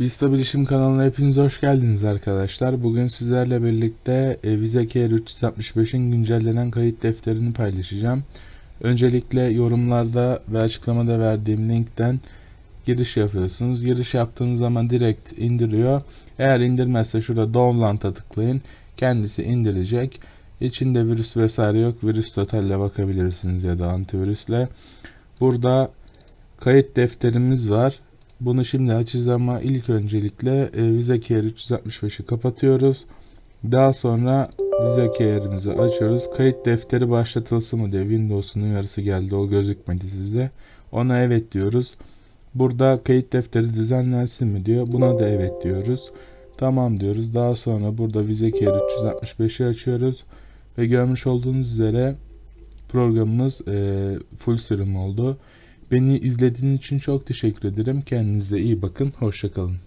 Vista Bilişim kanalına hepiniz hoş geldiniz arkadaşlar. Bugün sizlerle birlikte e, VisaCare 365'in güncellenen kayıt defterini paylaşacağım. Öncelikle yorumlarda ve açıklamada verdiğim linkten giriş yapıyorsunuz. Giriş yaptığınız zaman direkt indiriyor. Eğer indirmezse şurada download'a tıklayın. Kendisi indirecek. İçinde virüs vesaire yok. Virüs totalle bakabilirsiniz ya da antivirüsle. Burada kayıt defterimiz var. Bunu şimdi açacağız ama ilk öncelikle e, VisaCare 365'i kapatıyoruz. Daha sonra VisaCare'imizi açıyoruz. Kayıt defteri başlatılsın mı diye Windows'un uyarısı geldi. O gözükmedi sizde. Ona evet diyoruz. Burada kayıt defteri düzenlensin mi diyor. Buna da evet diyoruz. Tamam diyoruz. Daha sonra burada VisaCare 365'i açıyoruz. Ve görmüş olduğunuz üzere programımız e, full sürüm oldu. Beni izlediğiniz için çok teşekkür ederim. Kendinize iyi bakın. Hoşçakalın.